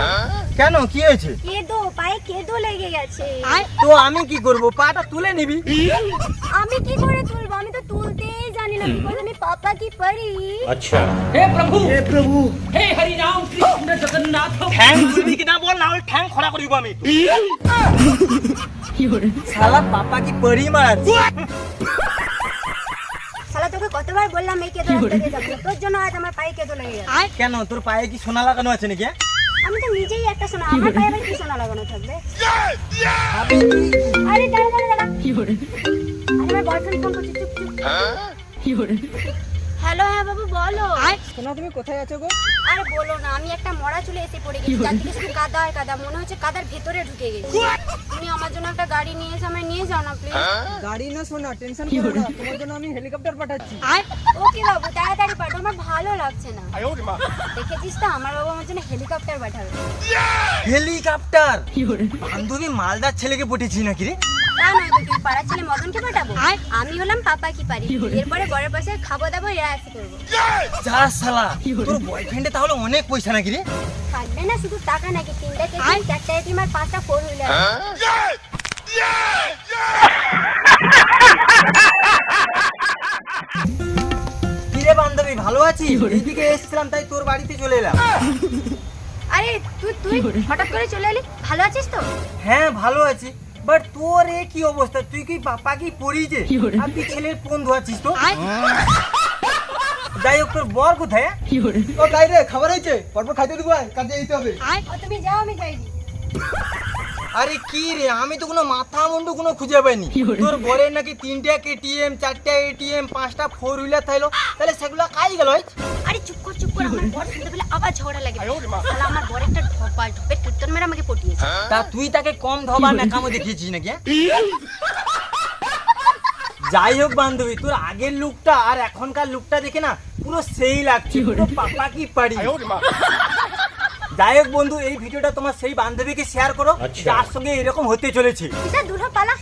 হ্যাঁ? কেন? কি হয়েছে? কেদো পায়ে কেদো লেগে গেছে। তো আমি কি করব? পাটা তুলে নিবি। আমি কি করে তুলব? আমি তো তুলতেই জানি না বিকজ আমি পাপা কি পারি? আচ্ছা। হে প্রভু! হে প্রভু। হে হরি রাম কৃষ্ণ জগন্নাথ। ঠ্যাং তুলবি কি না বল? না ওই ঠ্যাং খড়া করে দিব আমি শালা পাপা কি পারি মার? শালা তোকে কতবার বললাম এই কেদো তোর জন্য আজ আমার পায়ে কেদো লেগে গেছে। কেন? তোর পায়ে কি সোনা লাগানো আছে নাকি হ্যাঁ? আমি তো নিজেই একটা সোনা আমার পায়ে আবার কি সোনা লাগানো থাকবে। আরে দাঁড়া দাঁড়া দাঁড়া। আরে আমার বয়ফ্রেন্ড ফোন করছে চুপ চুপ। হ্যালো হ্যাঁ বাবু বলো। সোনা তুমি কোথায় আছো গো? আরে বলো না আমি একটা মরা চুলে এসে পড়ে গেছি চারদিকে শুধু কাদা আর কাদা মনে হচ্ছে কাদার ভেতরে ঢুকে গেছি। তুমি আমার জন্য একটা গাড়ি নিয়ে এসে আমায় নিয়ে যাও না প্লিজ গাড়ি না সোনা টেনশন করো না। তোমার জন্য আমি হেলিকপ্টার পাঠাচ্ছি। ওকে বাবু তাড়াতাড়ি পাঠো আমার ভালো লাগছে না। দেখেছিস তো আমার বাবা আমার জন্য হেলিকপ্টার পাঠাবে। হেলিকপ্টার বান্ধবী মালদার ছেলেকে পটিয়েছি নাকি রে? তা নয় তো তুই পাড়ার ছেলে মদনকে পাঠাবো। আমি হলাম পাপা কি পারি। এরপরে বড় পয়সায় খাব দাবো রেয়াজ করব। যা শালা তোর বয়ফ্রেন্ডে তাহলে অনেক পয়সা নাকি রে? থাকবে না শুধু টাকা নাকি? তিনটা কেজি চারটা এটিএম আর পাঁচটা ফোর হুইলার কি বান্ধবী ভালো আছিস? এইদিকে এসেছিলাম তাই তোর বাড়িতে চলে এলাম। আরে তুই তুই হঠাৎ করে চলে এলি? ভালো আছিস তো? হ্যাঁ ভালো আছি। বাট তোর এ কি অবস্থা? তুই কি পাপা কি পড়িয়েছে আর তুই ছেলের ফোন ধোয়াচ্ছিস তো? যাই হোক তোর বর কোথায়? ও গাই রে খাবার হয়েছে। পরপর খাইতে দিব কাজে যেতে হবে। তুমি যাও আমি যাইনি আরে কি রে আমি তো কোনো মাথা মুন্ডু কোনো খুঁজে পাইনি। তোর বরের নাকি তিনটা কেটিএম চারটা এটিএম পাঁচটা ফোর হুইলার থাইলো। তাহলে সেগুলো কাই গেল আরে চুপ কর চুপ কর আমার বর শুনতে পেলে আবার ঝগড়া লাগে। আমার বর একটা তা তুই তাকে কম ধবা নাকামো দেখিয়েছিস নাকি হ্যাঁ? যাই হোক বান্ধবী তোর আগের লুকটা আর এখনকার লুকটা দেখে না পুরো সেই লাগছে পুরো পাপা কি পারি। যাই হোক বন্ধু এই ভিডিওটা তোমার সেই বান্ধবীকে শেয়ার করো যার সঙ্গে এরকম হতে চলেছে। দূর পালা।